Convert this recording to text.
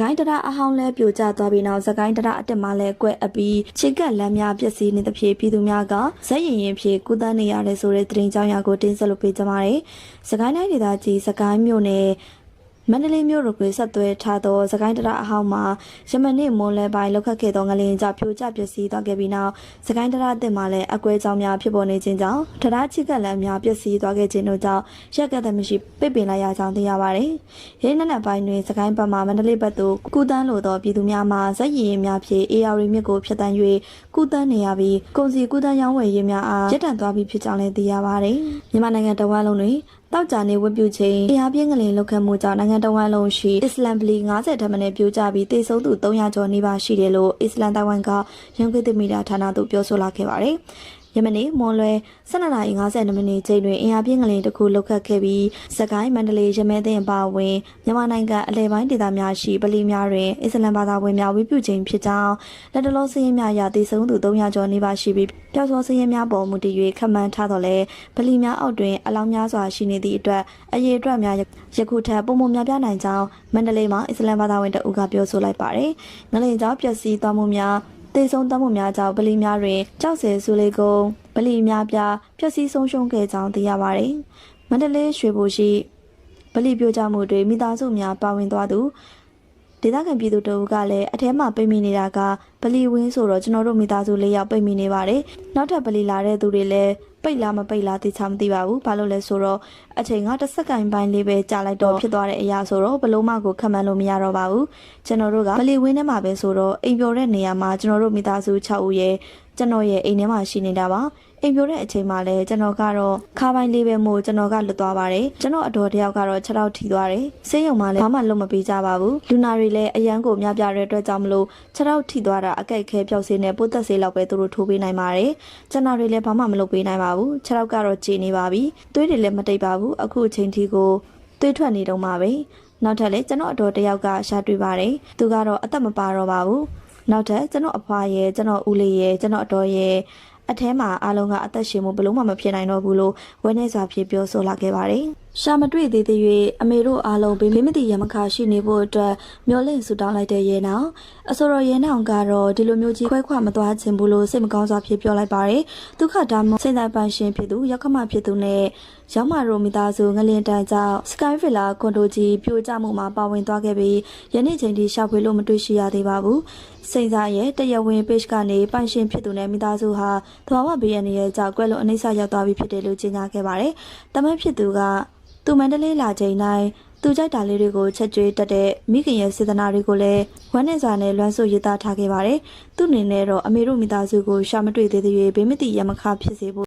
ကိုင်းတရအဟောင်းလဲပြိုကျသွားပြီးနောက်စကိုင်းတရအတက်မှလဲကွဲအပ်ပြီးခြေကပ်လမ်းများပျက်စီးနေသဖြင့်ပြည်သူများကဇက်ရင်ရင်ဖြင့်ကုသနေရတယ်ဆိုတဲ့သတင်းကြောင်းရာကိုတင်ဆက်လုပ်ပေးကြပါမယ်။စကိုင်းတိုင်းဒေသကြီးစကိုင်းမြို့နယ် မန္တလေးမြို့တို့ကိုဆက်သွဲထားသောစကိုင်းတရအဟောင်းမှာရမနစ်မွန်လဲပိုင်းလောက်ခတ်ခဲ့သောငလင်ကြောင့်ပြိုကျပျက်စီးသွားခဲ့ပြီးနောက်စကိုင်းတရအတက်မှလဲအကွဲကြောင်းများဖြစ်ပေါ်နေခြင်းကြောင့်တရချစ်ကပ်လမ်းများပျက်စီးသွားခဲ့ခြင်းတို့ကြောင့်ရက်ကတဲ့မရှိပိတ်ပင်လိုက်ရကြောင်းသိရပါတယ်။ရင်းနှက်ပိုင်းတွင်စကိုင်းဘက်မှမန္တလေးဘက်သို့ကုသန်းလိုသောပြည်သူများမှဇက်ရည်ရင်များဖြင့် AR မြစ်ကိုဖျက်ဆီး၍ကုသန်းနေရပြီးကုန်စည်ကုသန်းရောင်းဝယ်ရေးများအားရပ်တန့်သွားပြီးဖြစ်ကြောင်းလည်းသိရပါတယ်။မြန်မာနိုင်ငံတဝန်းလုံးတွင် တောက်ကြနေဝတ်ပြုချိန်တရားပြင်းကလေးလောက်ခတ်မှုကြောင့်နိုင်ငံတော်ဝန်လုံးရှိအစ္စလမ်ဗလီ90ထက်မနည်းပြိုကျပြီးတေဆုံးသူ300ကျော်နေပါရှိတယ်လို့အစ္စလမ်တိုင်ဝမ်ကရန်ကုန်သစ်မီဒီယာဌာနသို့ပြောဆိုလာခဲ့ပါတယ်။ ယမနေ့မွန်လွယ်12:52မိနစ်ချိန်တွင်အင်အားပြင်းကလေးတစ်ခုလောက်ခတ်ခဲ့ပြီးစကိုင်းမန္တလေးရမဲသိန်းပါဝင်မြန်မာနိုင်ငံအလဲပိုင်းဒေသများရှိဗလီများတွင်အစ္စလမ်ဘာသာဝင်များဝတ်ပြုချိန်ဖြစ်ကြောင်းလက်တလုံးစည်းရင်းများရတေဆုံးသူ300ကျော်နေပါရှိပြီးပျောက်ဆုံးစည်းရင်းများပေါ်မူတည်၍ခန့်မှန်းထားတော့လဲဗလီများအောက်တွင်အလောင်းများစွာရှိနေသည့်အတွက်အရေးအတွက်များယခုထက်ပုံမှန်များပြနိုင်ကြောင်းမန္တလေးမှာအစ္စလမ်ဘာသာဝင်တအုပ်ကပြောဆိုလိုက်ပါတယ်။ငလင်ကြောင့်ပျက်စီးသွားမှုများ တေဆုံးတမှုများကြောင့်ဗလီများတွင်ကြောက်စဲဆူလေးကုန်းဗလီများပြပျက်စီးဆုံးရှုံးခဲ့ကြောင်းသိရပါတယ်။မန္တလေးရွှေဘိုရှိဗလီပြိုကျမှုတွင်မိသားစုများပါဝင်သွားသူဒေသခံပြည်သူတို့ကလည်းအထဲမှာပိတ်မိနေတာကဗလီဝင်းဆိုတော့ကျွန်တော်တို့မိသားစုလေးယောက်ပိတ်မိနေပါတယ်။နောက်ထပ်ဗလီလာတဲ့သူတွေလည်း ပိတ်လားမပိတ်လားသိချာမသိပါဘူး။ဘာလို့လဲဆိုတော့အချိန်ကတစ်စက္ကန့်ပိုင်းလေးပဲကြာလိုက်တော့ဖြစ်သွားတဲ့အရာဆိုတော့ဘလို့မှကိုခံမှန်းလို့မရတော့ပါဘူး။ကျွန်တော်တို့ကဗလီဝင်းထဲမှာပဲဆိုတော့အိမ်ပြောတဲ့နေရာမှာကျွန်တော်တို့မိသားစု6ဦးရဲ့ကျွန်တော်ရဲ့အိမ်ထဲမှာရှိနေတာပါအိမ်ပြိုတဲ့အချိန်မှာလည်းကျွန်တော်ကတော့ခါပိုင်းလေးပဲမို့ကျွန်တော်ကလွတ်သွားပါတယ်ကျွန်တော်အတော်တယောက်ကတော့6တောက်ထီသွားတယ်ဆေးရုံမှာလည်းဘာမှလုပ်မပေးကြပါဘူးလူနာတွေလည်းအရန်ကိုများပြတဲ့အတွက်ကြောင့်မလို့6တောက်ထီသွားတာအကိတ်ခဲပျောက်ဆေးနဲ့ပိုးသက်ဆေးလောက်ပဲသူတို့ထိုးပေးနိုင်ပါတယ်ကျွန်တော်တွေလည်းဘာမှမလုပ်ပေးနိုင်ပါဘူး6တောက်ကတော့ကြေနေပါပြီသွေးတွေလည်းမတိတ်ပါဘူးအခုအချိန်ထိကိုသွေးထွက်နေတော့မှာပဲနောက်ထပ်လည်းကျွန်တော်အတော်တယောက်ကရှာတွေ့ပါတယ်သူကတော့အသက်မပါတော့ပါဘူးနောက်ထပ်ကျွန်တော်အဖွားရဲ့ကျွန်တော်ဦးလေးရဲ့ကျွန်တော်အတော်ရဲ့အထဲမှာအားလုံးကအသက်ရှင်မှုဘလို့မှမဖြစ်နိုင်တော့ဘူးလို့ဝဲနေစွာဖြစ်ပြောဆိုလာခဲ့ပါတယ်။ ရှာမတွေ့သေးသေး၍အမေတို့အားလုံးဘေးမသိရမခါရှိနေဖို့အတွက်မျောလင့်ဆူတောင်းလိုက်တဲ့ရဲနောင်အဆိုတော်ရဲနောင်ကတော့ဒီလိုမျိုးကြီးခွဲခွာမသွားခြင်းဘူးလို့စိတ်မကောင်းစွာဖြစ်ပြောလိုက်ပါတယ်။ဒုက္ခဒါမှစိတ်တိုင်းပန်းရှင်ဖြစ်သူရောက်ခမဖြစ်သူနဲ့ရောက်မာရိုမိသားစုငလင်တန်ကြောင့် Sky Villa ကွန်ဒိုကြီးပြိုကျမှုမှာပါဝင်သွားခဲ့ပြီးယနေ့ချိန်ထိရှာဖွေလို့မတွေ့ရှိရသေးပါဘူး။စိန်စာရဲ့တရားဝင် page ကနေပန်းရှင်ဖြစ်သူနဲ့မိသားစုဟာသဘာဝဘေးရန်ရဲ့ကြောင့်ကွဲလို့အနိစ္စရောက်သွားပြီဖြစ်တယ်လို့ကြေညာခဲ့ပါတယ်။တမန်ဖြစ်သူက သူမန္တလေးလာချိန်တိုင်းသူကြိုက်တာလေးတွေကိုချက်ကျွေးတက်တဲ့မိခင်ရဲ့စေတနာတွေကိုလည်းဝမ်းနဲ့စာနဲ့လွမ်းဆိုရေးသားထားခဲ့ပါတယ်။သူ့အနေနဲ့တော့အမေတို့မိသားစုကိုရှာမတွေ့သေးသေး၍ဘေးမတိရမခဖြစ်စေဖို့